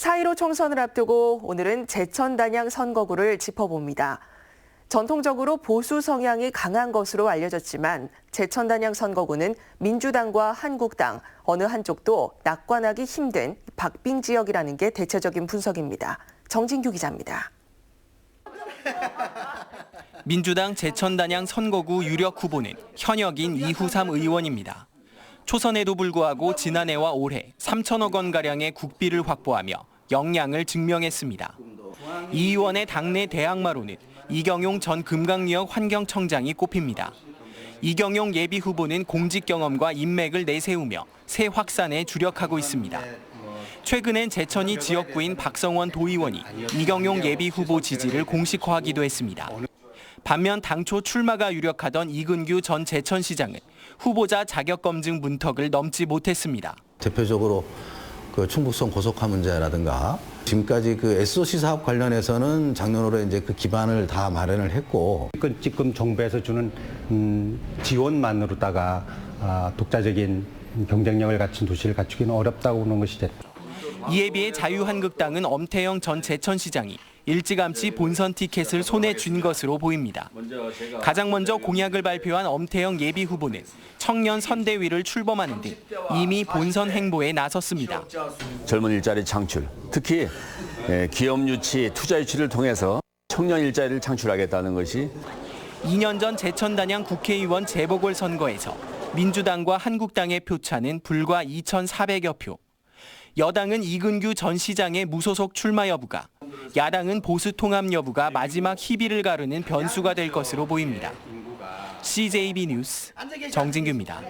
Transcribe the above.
4.15 총선을 앞두고 오늘은 제천 단양 선거구를 짚어봅니다. 전통적으로 보수 성향이 강한 것으로 알려졌지만 제천 단양 선거구는 민주당과 한국당 어느 한쪽도 낙관하기 힘든 박빙 지역이라는 게 대체적인 분석입니다. 정진규 기자입니다. 민주당 제천 단양 선거구 유력 후보는 현역인 이후삼 의원입니다. 초선에도 불구하고 지난해와 올해 3천억 원 가량의 국비를 확보하며 역량을 증명했습니다. 이 의원의 당내 대항마로는 이경용 전 금강리역 환경청장이 꼽힙니다. 이경용 예비 후보는 공직 경험과 인맥을 내세우며 새 확산에 주력하고 있습니다. 최근엔 제천이 지역구인 박성원 도의원이 이경용 예비 후보 지지를 공식화하기도 했습니다. 반면 당초 출마가 유력하던 이근규 전 제천시장은 후보자 자격 검증 문턱을 넘지 못했습니다. 대표적으로 그 충북성 고속화 문제라든가 지금까지 그 SOC 사업 관련해서는 작년으로 이제 그 기반을 다 마련을 했고 지금 정부에서 주는 음, 지원만으로다가 아, 독자적인 경쟁력을 갖춘 도시를 갖추기는 어렵다고 보는 것이죠. 이에 비해 자유한국당은 엄태영 전 제천시장이 일찌감치 본선 티켓을 손에 쥔 것으로 보입니다. 가장 먼저 공약을 발표한 엄태영 예비 후보는 청년 선대위를 출범하는 등 이미 본선 행보에 나섰습니다. 젊은 일자리 창출, 특히 예, 기업 유치, 투자 유치를 통해서 청년 일자리를 창출하겠다는 것이 2년 전 제천 단양 국회의원 재보궐 선거에서 민주당과 한국당의 표차는 불과 2,400여 표. 여당은 이근규 전 시장의 무소속 출마 여부가, 야당은 보수 통합 여부가 마지막 희비를 가르는 변수가 될 것으로 보입니다. CJB 뉴스 정진규입니다.